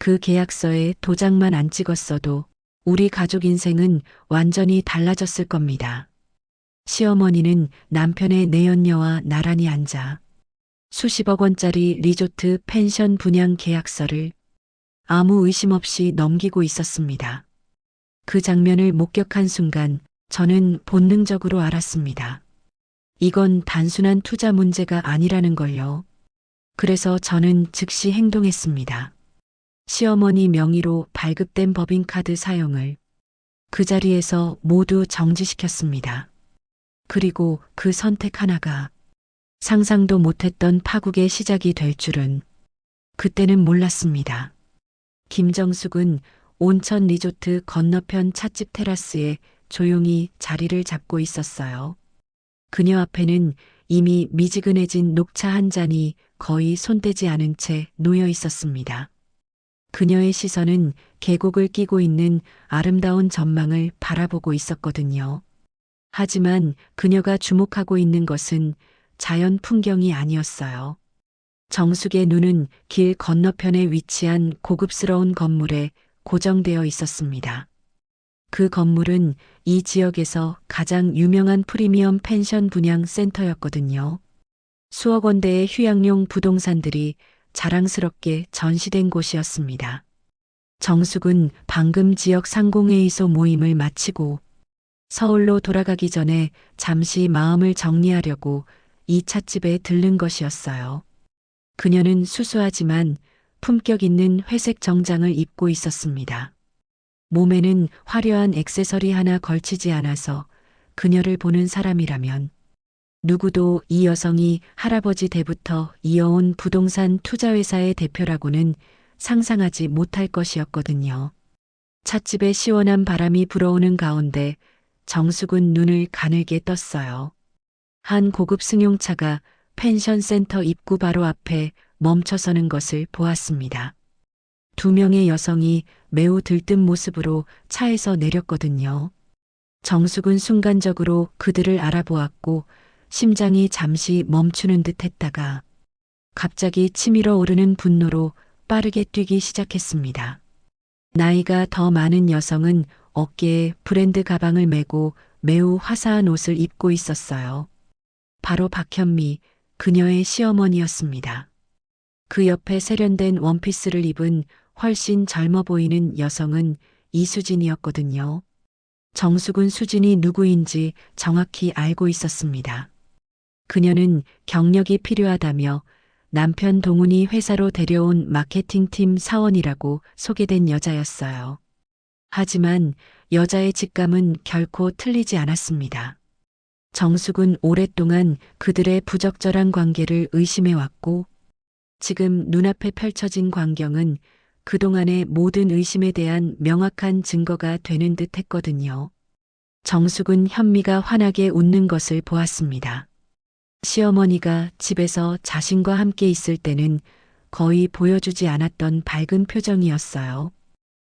그 계약서에 도장만 안 찍었어도 우리 가족 인생은 완전히 달라졌을 겁니다. 시어머니는 남편의 내연녀와 나란히 앉아 수십억 원짜리 리조트 펜션 분양 계약서를 아무 의심 없이 넘기고 있었습니다. 그 장면을 목격한 순간 저는 본능적으로 알았습니다. 이건 단순한 투자 문제가 아니라는 걸요. 그래서 저는 즉시 행동했습니다. 시어머니 명의로 발급된 법인카드 사용을 그 자리에서 모두 정지시켰습니다. 그리고 그 선택 하나가 상상도 못했던 파국의 시작이 될 줄은 그때는 몰랐습니다. 김정숙은 온천 리조트 건너편 찻집 테라스에 조용히 자리를 잡고 있었어요. 그녀 앞에는 이미 미지근해진 녹차 한 잔이 거의 손대지 않은 채 놓여 있었습니다. 그녀의 시선은 계곡을 끼고 있는 아름다운 전망을 바라보고 있었거든요. 하지만 그녀가 주목하고 있는 것은 자연 풍경이 아니었어요. 정숙의 눈은 길 건너편에 위치한 고급스러운 건물에 고정되어 있었습니다. 그 건물은 이 지역에서 가장 유명한 프리미엄 펜션 분양 센터였거든요. 수억 원대의 휴양용 부동산들이 자랑스럽게 전시된 곳이었습니다. 정숙은 방금 지역 상공회의소 모임을 마치고 서울로 돌아가기 전에 잠시 마음을 정리하려고 이 찻집에 들른 것이었어요. 그녀는 수수하지만 품격 있는 회색 정장을 입고 있었습니다. 몸에는 화려한 액세서리 하나 걸치지 않아서 그녀를 보는 사람이라면 누구도 이 여성이 할아버지 때부터 이어온 부동산 투자회사의 대표라고는 상상하지 못할 것이었거든요. 찻집에 시원한 바람이 불어오는 가운데 정숙은 눈을 가늘게 떴어요. 한 고급 승용차가 펜션 센터 입구 바로 앞에 멈춰서는 것을 보았습니다. 두 명의 여성이 매우 들뜬 모습으로 차에서 내렸거든요. 정숙은 순간적으로 그들을 알아보았고 심장이 잠시 멈추는 듯 했다가 갑자기 치밀어 오르는 분노로 빠르게 뛰기 시작했습니다. 나이가 더 많은 여성은 어깨에 브랜드 가방을 메고 매우 화사한 옷을 입고 있었어요. 바로 박현미, 그녀의 시어머니였습니다. 그 옆에 세련된 원피스를 입은 훨씬 젊어 보이는 여성은 이수진이었거든요. 정숙은 수진이 누구인지 정확히 알고 있었습니다. 그녀는 경력이 필요하다며 남편 동훈이 회사로 데려온 마케팅팀 사원이라고 소개된 여자였어요. 하지만 여자의 직감은 결코 틀리지 않았습니다. 정숙은 오랫동안 그들의 부적절한 관계를 의심해왔고 지금 눈앞에 펼쳐진 광경은 그동안의 모든 의심에 대한 명확한 증거가 되는 듯 했거든요. 정숙은 현미가 환하게 웃는 것을 보았습니다. 시어머니가 집에서 자신과 함께 있을 때는 거의 보여주지 않았던 밝은 표정이었어요.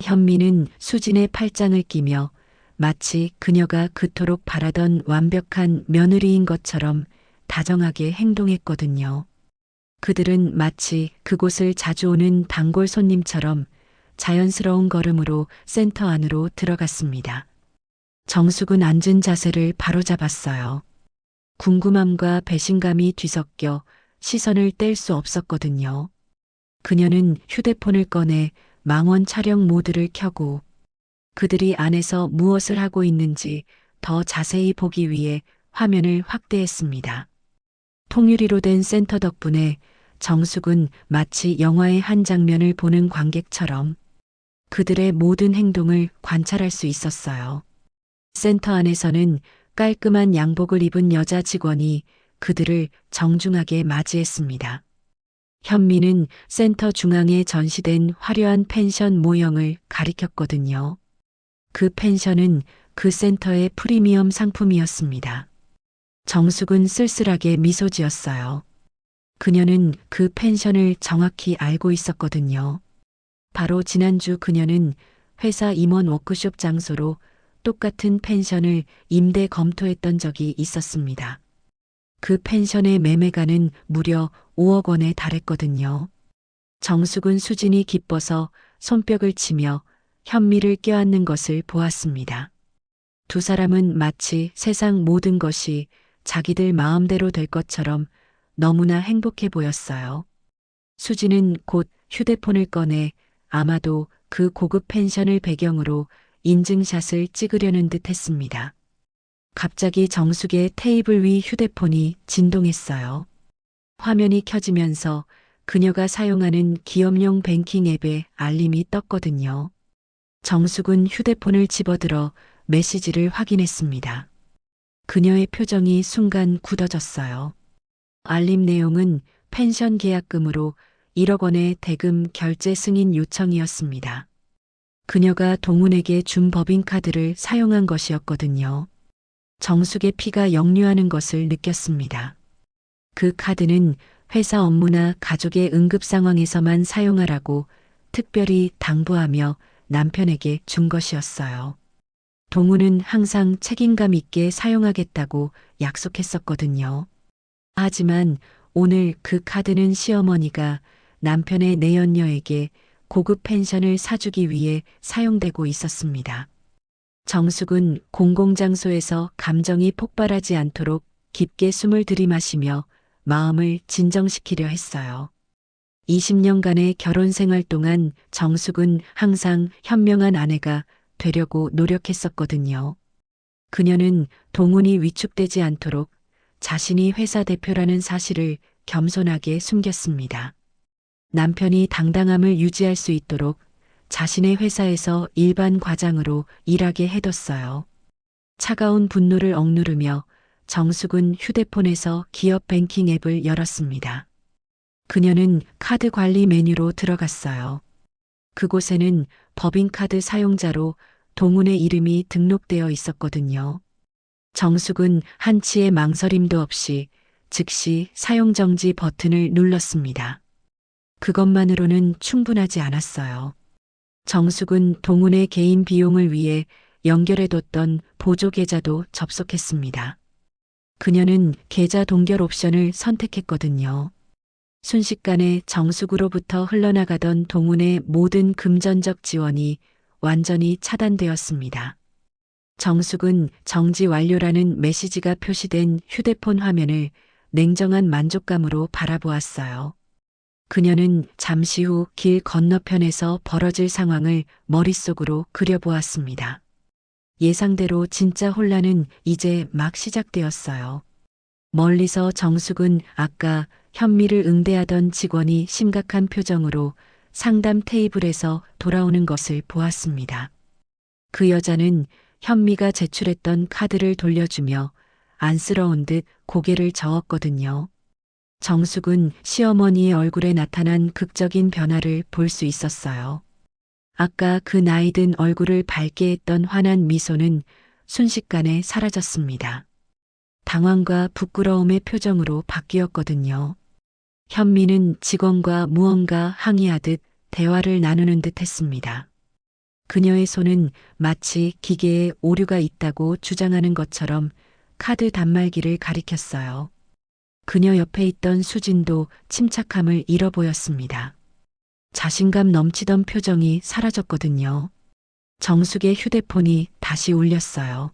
현미는 수진의 팔짱을 끼며 마치 그녀가 그토록 바라던 완벽한 며느리인 것처럼 다정하게 행동했거든요. 그들은 마치 그곳을 자주 오는 단골 손님처럼 자연스러운 걸음으로 센터 안으로 들어갔습니다. 정숙은 앉은 자세를 바로잡았어요. 궁금함과 배신감이 뒤섞여 시선을 뗄 수 없었거든요. 그녀는 휴대폰을 꺼내 망원 촬영 모드를 켜고 그들이 안에서 무엇을 하고 있는지 더 자세히 보기 위해 화면을 확대했습니다. 통유리로 된 센터 덕분에 정숙은 마치 영화의 한 장면을 보는 관객처럼 그들의 모든 행동을 관찰할 수 있었어요. 센터 안에서는 깔끔한 양복을 입은 여자 직원이 그들을 정중하게 맞이했습니다. 현미는 센터 중앙에 전시된 화려한 펜션 모형을 가리켰거든요. 그 펜션은 그 센터의 프리미엄 상품이었습니다. 정숙은 쓸쓸하게 미소 지었어요. 그녀는 그 펜션을 정확히 알고 있었거든요. 바로 지난주 그녀는 회사 임원 워크숍 장소로 똑같은 펜션을 임대 검토했던 적이 있었습니다. 그 펜션의 매매가는 무려 5억 원에 달했거든요. 정숙은 수진이 기뻐서 손뼉을 치며 현미를 껴안는 것을 보았습니다. 두 사람은 마치 세상 모든 것이 자기들 마음대로 될 것처럼 너무나 행복해 보였어요. 수지는 곧 휴대폰을 꺼내 아마도 그 고급 펜션을 배경으로 인증샷을 찍으려는 듯 했습니다. 갑자기 정숙의 테이블 위 휴대폰이 진동했어요. 화면이 켜지면서 그녀가 사용하는 기업용 뱅킹 앱에 알림이 떴거든요. 정숙은 휴대폰을 집어들어 메시지를 확인했습니다. 그녀의 표정이 순간 굳어졌어요. 알림 내용은 펜션 계약금으로 1억 원의 대금 결제 승인 요청이었습니다. 그녀가 동훈에게 준 법인카드를 사용한 것이었거든요. 정숙의 피가 역류하는 것을 느꼈습니다. 그 카드는 회사 업무나 가족의 응급 상황에서만 사용하라고 특별히 당부하며 남편에게 준 것이었어요. 동우는 항상 책임감 있게 사용하겠다고 약속했었거든요. 하지만 오늘 그 카드는 시어머니가 남편의 내연녀에게 고급 펜션을 사주기 위해 사용되고 있었습니다. 정숙은 공공장소에서 감정이 폭발하지 않도록 깊게 숨을 들이마시며 마음을 진정시키려 했어요. 20년간의 결혼 생활 동안 정숙은 항상 현명한 아내가 되려고 노력했었거든요. 그녀는 동훈이 위축되지 않도록 자신이 회사 대표라는 사실을 겸손하게 숨겼습니다. 남편이 당당함을 유지할 수 있도록 자신의 회사에서 일반 과장으로 일하게 해뒀어요. 차가운 분노를 억누르며 정숙은 휴대폰에서 기업 뱅킹 앱을 열었습니다. 그녀는 카드 관리 메뉴로 들어갔어요. 그곳에는 법인카드 사용자로 동훈의 이름이 등록되어 있었거든요. 정숙은 한치의 망설임도 없이 즉시 사용정지 버튼을 눌렀습니다. 그것만으로는 충분하지 않았어요. 정숙은 동훈의 개인 비용을 위해 연결해뒀던 보조 계좌도 접속했습니다. 그녀는 계좌 동결 옵션을 선택했거든요. 순식간에 정숙으로부터 흘러나가던 동훈의 모든 금전적 지원이 완전히 차단되었습니다. 정숙은 정지 완료라는 메시지가 표시된 휴대폰 화면을 냉정한 만족감으로 바라보았어요. 그녀는 잠시 후 길 건너편에서 벌어질 상황을 머릿속으로 그려보았습니다. 예상대로 진짜 혼란은 이제 막 시작되었어요. 멀리서 정숙은 아까 현미를 응대하던 직원이 심각한 표정으로 상담 테이블에서 돌아오는 것을 보았습니다. 그 여자는 현미가 제출했던 카드를 돌려주며 안쓰러운 듯 고개를 저었거든요. 정숙은 시어머니의 얼굴에 나타난 극적인 변화를 볼 수 있었어요. 아까 그 나이든 얼굴을 밝게 했던 환한 미소는 순식간에 사라졌습니다. 당황과 부끄러움의 표정으로 바뀌었거든요. 현미는 직원과 무언가 항의하듯 대화를 나누는 듯 했습니다. 그녀의 손은 마치 기계에 오류가 있다고 주장하는 것처럼 카드 단말기를 가리켰어요. 그녀 옆에 있던 수진도 침착함을 잃어 보였습니다. 자신감 넘치던 표정이 사라졌거든요. 정숙의 휴대폰이 다시 울렸어요.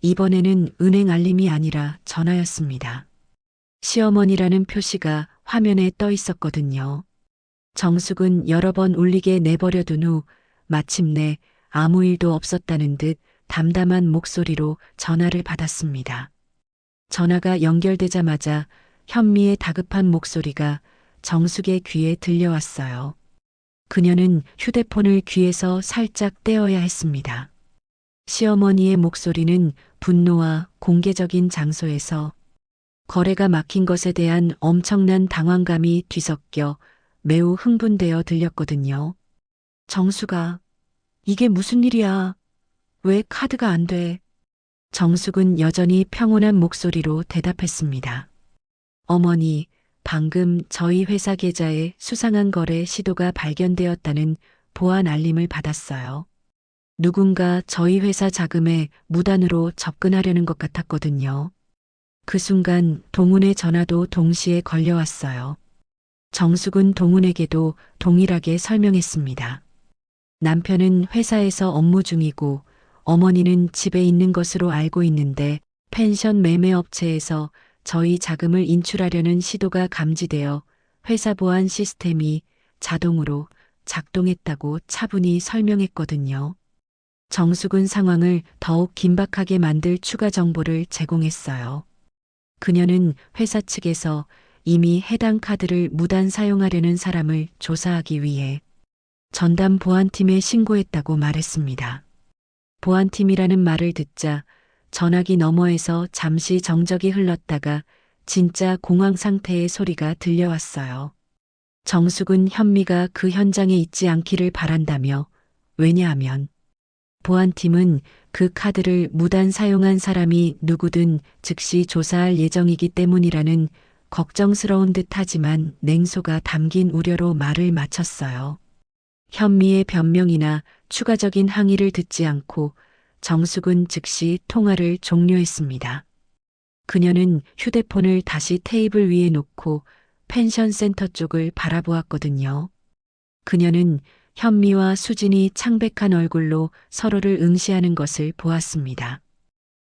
이번에는 은행 알림이 아니라 전화였습니다. 시어머니라는 표시가 화면에 떠 있었거든요. 정숙은 여러 번 울리게 내버려 둔 후 마침내 아무 일도 없었다는 듯 담담한 목소리로 전화를 받았습니다. 전화가 연결되자마자 현미의 다급한 목소리가 정숙의 귀에 들려왔어요. 그녀는 휴대폰을 귀에서 살짝 떼어야 했습니다. 시어머니의 목소리는 분노와 공개적인 장소에서 거래가 막힌 것에 대한 엄청난 당황감이 뒤섞여 매우 흥분되어 들렸거든요. 정수가, 이게 무슨 일이야? 왜 카드가 안 돼? 정숙은 여전히 평온한 목소리로 대답했습니다. 어머니, 방금 저희 회사 계좌에 수상한 거래 시도가 발견되었다는 보안 알림을 받았어요. 누군가 저희 회사 자금에 무단으로 접근하려는 것 같았거든요. 그 순간 동훈의 전화도 동시에 걸려왔어요. 정숙은 동훈에게도 동일하게 설명했습니다. 남편은 회사에서 업무 중이고 어머니는 집에 있는 것으로 알고 있는데 펜션 매매 업체에서 저희 자금을 인출하려는 시도가 감지되어 회사 보안 시스템이 자동으로 작동했다고 차분히 설명했거든요. 정숙은 상황을 더욱 긴박하게 만들 추가 정보를 제공했어요. 그녀는 회사 측에서 이미 해당 카드를 무단 사용하려는 사람을 조사하기 위해 전담 보안팀에 신고했다고 말했습니다. 보안팀이라는 말을 듣자 전화기 너머에서 잠시 정적이 흘렀다가 진짜 공황 상태의 소리가 들려왔어요. 정숙은 현미가 그 현장에 있지 않기를 바란다며 왜냐하면 보안팀은 그 카드를 무단 사용한 사람이 누구든 즉시 조사할 예정이기 때문이라는 걱정스러운 듯 하지만 냉소가 담긴 우려로 말을 마쳤어요. 현미의 변명이나 추가적인 항의를 듣지 않고 정숙은 즉시 통화를 종료했습니다. 그녀는 휴대폰을 다시 테이블 위에 놓고 펜션 센터 쪽을 바라보았거든요. 그녀는 현미와 수진이 창백한 얼굴로 서로를 응시하는 것을 보았습니다.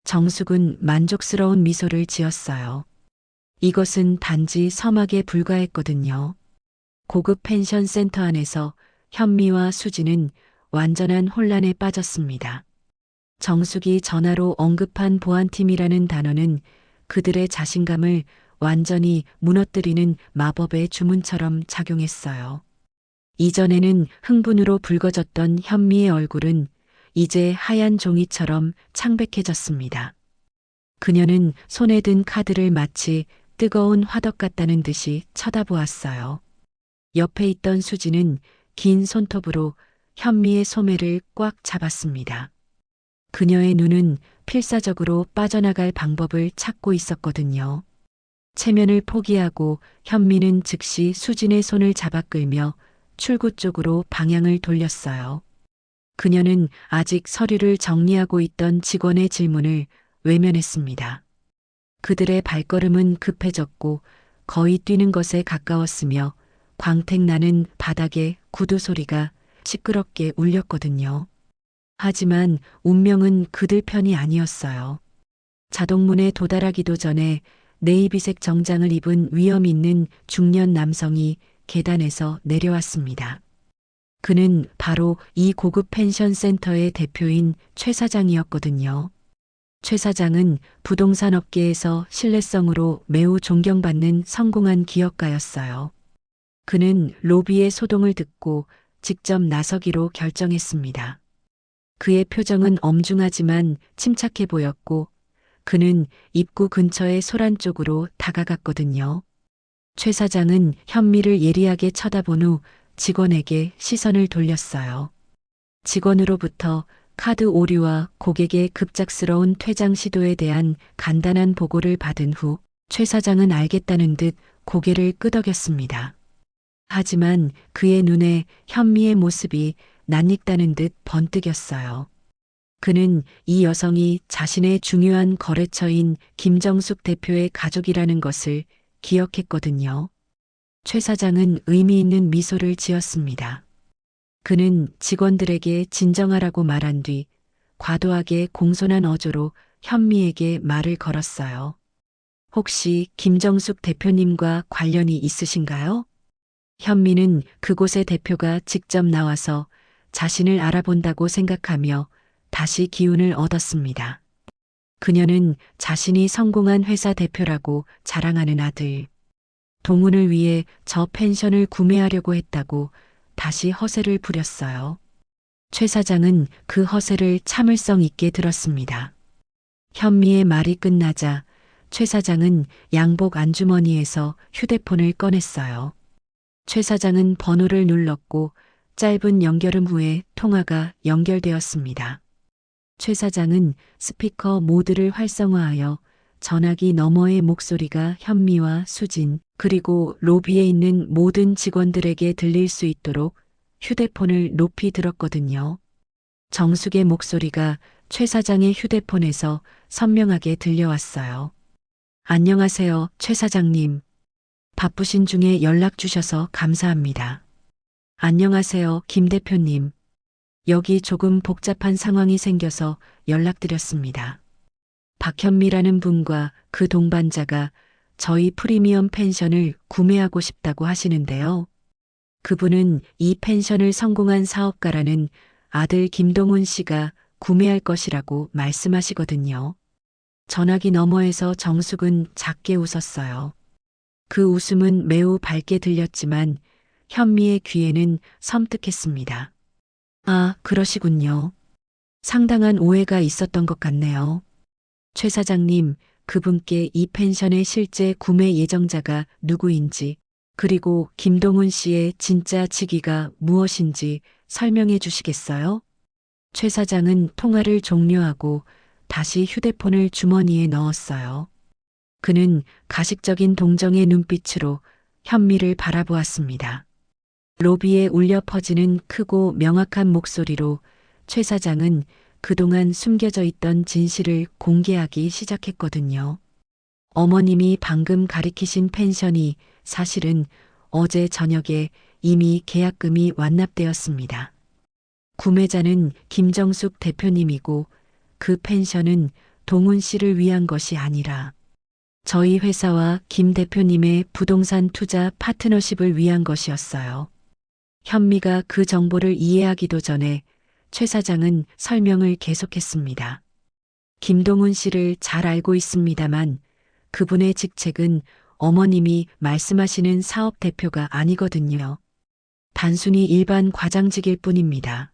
정숙은 만족스러운 미소를 지었어요. 이것은 단지 서막에 불과했거든요. 고급 펜션 센터 안에서 현미와 수진은 완전한 혼란에 빠졌습니다. 정숙이 전화로 언급한 보안팀이라는 단어는 그들의 자신감을 완전히 무너뜨리는 마법의 주문처럼 작용했어요. 이전에는 흥분으로 붉어졌던 현미의 얼굴은 이제 하얀 종이처럼 창백해졌습니다. 그녀는 손에 든 카드를 마치 뜨거운 화덕 같다는 듯이 쳐다보았어요. 옆에 있던 수지는 긴 손톱으로 현미의 소매를 꽉 잡았습니다. 그녀의 눈은 필사적으로 빠져나갈 방법을 찾고 있었거든요. 체면을 포기하고 현미는 즉시 수진의 손을 잡아 끌며 출구 쪽으로 방향을 돌렸어요. 그녀는 아직 서류를 정리하고 있던 직원의 질문을 외면했습니다. 그들의 발걸음은 급해졌고 거의 뛰는 것에 가까웠으며 광택 나는 바닥에 구두 소리가 시끄럽게 울렸거든요. 하지만 운명은 그들 편이 아니었어요. 자동문에 도달하기도 전에 네이비색 정장을 입은 위험 있는 중년 남성이 계단에서 내려왔습니다. 그는 바로 이 고급 펜션 센터의 대표인 최 사장이었거든요. 최 사장은 부동산 업계에서 신뢰성으로 매우 존경받는 성공한 기업가였어요. 그는 로비의 소동을 듣고 직접 나서기로 결정했습니다. 그의 표정은 엄중하지만 침착해 보였고 그는 입구 근처의 소란 쪽으로 다가갔거든요. 최 사장은 현미를 예리하게 쳐다본 후 직원에게 시선을 돌렸어요. 직원으로부터 카드 오류와 고객의 급작스러운 퇴장 시도에 대한 간단한 보고를 받은 후 최 사장은 알겠다는 듯 고개를 끄덕였습니다. 하지만 그의 눈에 현미의 모습이 낯익다는 듯 번뜩였어요. 그는 이 여성이 자신의 중요한 거래처인 김정숙 대표의 가족이라는 것을 기억했거든요. 최 사장은 의미 있는 미소를 지었습니다. 그는 직원들에게 진정하라고 말한 뒤 과도하게 공손한 어조로 현미에게 말을 걸었어요. 혹시 김정숙 대표님과 관련이 있으신가요? 현미는 그곳의 대표가 직접 나와서 자신을 알아본다고 생각하며 다시 기운을 얻었습니다. 그녀는 자신이 성공한 회사 대표라고 자랑하는 아들. 동훈을 위해 저 펜션을 구매하려고 했다고 다시 허세를 부렸어요. 최 사장은 그 허세를 참을성 있게 들었습니다. 현미의 말이 끝나자 최 사장은 양복 안주머니에서 휴대폰을 꺼냈어요. 최 사장은 번호를 눌렀고 짧은 연결음 후에 통화가 연결되었습니다. 최 사장은 스피커 모드를 활성화하여 전화기 너머의 목소리가 현미와 수진 그리고 로비에 있는 모든 직원들에게 들릴 수 있도록 휴대폰을 높이 들었거든요. 정숙의 목소리가 최 사장의 휴대폰에서 선명하게 들려왔어요. 안녕하세요, 최 사장님. 바쁘신 중에 연락 주셔서 감사합니다. 안녕하세요, 김 대표님. 여기 조금 복잡한 상황이 생겨서 연락드렸습니다. 박현미라는 분과 그 동반자가 저희 프리미엄 펜션을 구매하고 싶다고 하시는데요. 그분은 이 펜션을 성공한 사업가라는 아들 김동훈 씨가 구매할 것이라고 말씀하시거든요. 전화기 너머에서 정숙은 작게 웃었어요. 그 웃음은 매우 밝게 들렸지만 현미의 귀에는 섬뜩했습니다. 아, 그러시군요. 상당한 오해가 있었던 것 같네요. 최 사장님, 그분께 이 펜션의 실제 구매 예정자가 누구인지, 그리고 김동훈 씨의 진짜 직위가 무엇인지 설명해 주시겠어요? 최 사장은 통화를 종료하고 다시 휴대폰을 주머니에 넣었어요. 그는 가식적인 동정의 눈빛으로 현미를 바라보았습니다. 로비에 울려 퍼지는 크고 명확한 목소리로 최 사장은 그동안 숨겨져 있던 진실을 공개하기 시작했거든요. 어머님이 방금 가리키신 펜션이 사실은 어제 저녁에 이미 계약금이 완납되었습니다. 구매자는 김정숙 대표님이고 그 펜션은 동훈 씨를 위한 것이 아니라 저희 회사와 김 대표님의 부동산 투자 파트너십을 위한 것이었어요. 현미가 그 정보를 이해하기도 전에 최 사장은 설명을 계속했습니다. 김동훈 씨를 잘 알고 있습니다만 그분의 직책은 어머님이 말씀하시는 사업 대표가 아니거든요. 단순히 일반 과장직일 뿐입니다.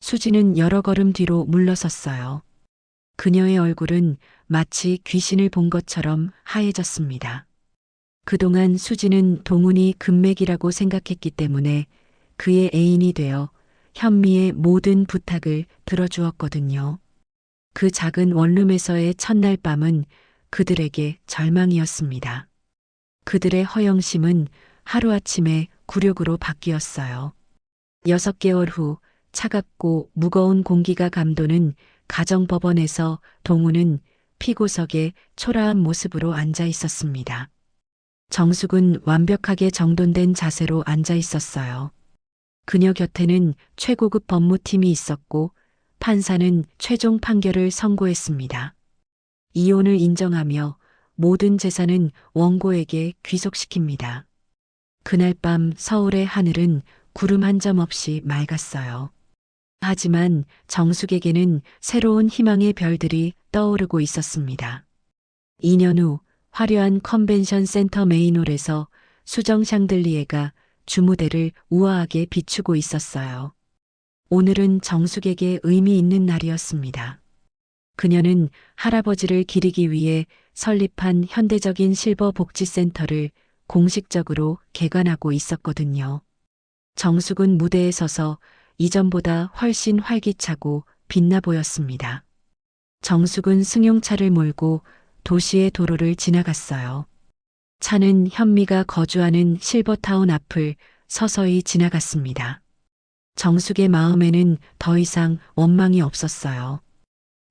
수지는 여러 걸음 뒤로 물러섰어요. 그녀의 얼굴은 마치 귀신을 본 것처럼 하얘졌습니다. 그동안 수지는 동훈이 금맥이라고 생각했기 때문에 그의 애인이 되어 현미의 모든 부탁을 들어주었거든요. 그 작은 원룸에서의 첫날 밤은 그들에게 절망이었습니다. 그들의 허영심은 하루아침에 굴욕으로 바뀌었어요. 여섯 개월 후 차갑고 무거운 공기가 감도는 가정법원에서 동우는 피고석에 초라한 모습으로 앉아 있었습니다. 정숙은 완벽하게 정돈된 자세로 앉아 있었어요. 그녀 곁에는 최고급 법무팀이 있었고 판사는 최종 판결을 선고했습니다. 이혼을 인정하며 모든 재산은 원고에게 귀속시킵니다. 그날 밤 서울의 하늘은 구름 한 점 없이 맑았어요. 하지만 정숙에게는 새로운 희망의 별들이 떠오르고 있었습니다. 2년 후 화려한 컨벤션 센터 메인홀에서 수정 샹들리에가 주무대를 우아하게 비추고 있었어요. 오늘은 정숙에게 의미 있는 날이었습니다. 그녀는 할아버지를 기리기 위해 설립한 현대적인 실버 복지센터를 공식적으로 개관하고 있었거든요. 정숙은 무대에 서서 이전보다 훨씬 활기차고 빛나 보였습니다. 정숙은 승용차를 몰고 도시의 도로를 지나갔어요. 차는 현미가 거주하는 실버타운 앞을 서서히 지나갔습니다. 정숙의 마음에는 더 이상 원망이 없었어요.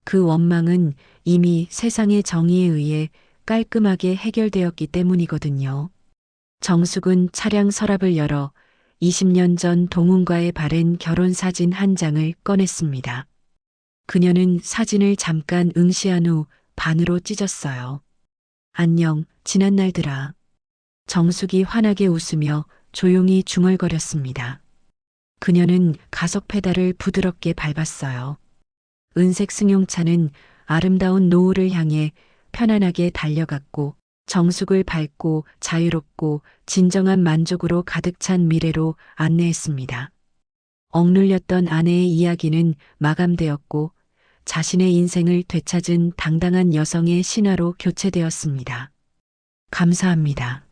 그 원망은 이미 세상의 정의에 의해 깔끔하게 해결되었기 때문이거든요. 정숙은 차량 서랍을 열어 20년 전 동훈과의 바른 결혼 사진 한 장을 꺼냈습니다. 그녀는 사진을 잠깐 응시한 후 반으로 찢었어요. 안녕, 지난 날들아. 정숙이 환하게 웃으며 조용히 중얼거렸습니다. 그녀는 가속 페달을 부드럽게 밟았어요. 은색 승용차는 아름다운 노을을 향해 편안하게 달려갔고 정숙을 밟고 자유롭고 진정한 만족으로 가득 찬 미래로 안내했습니다. 억눌렸던 아내의 이야기는 마감되었고 자신의 인생을 되찾은 당당한 여성의 신화로 교체되었습니다. 감사합니다.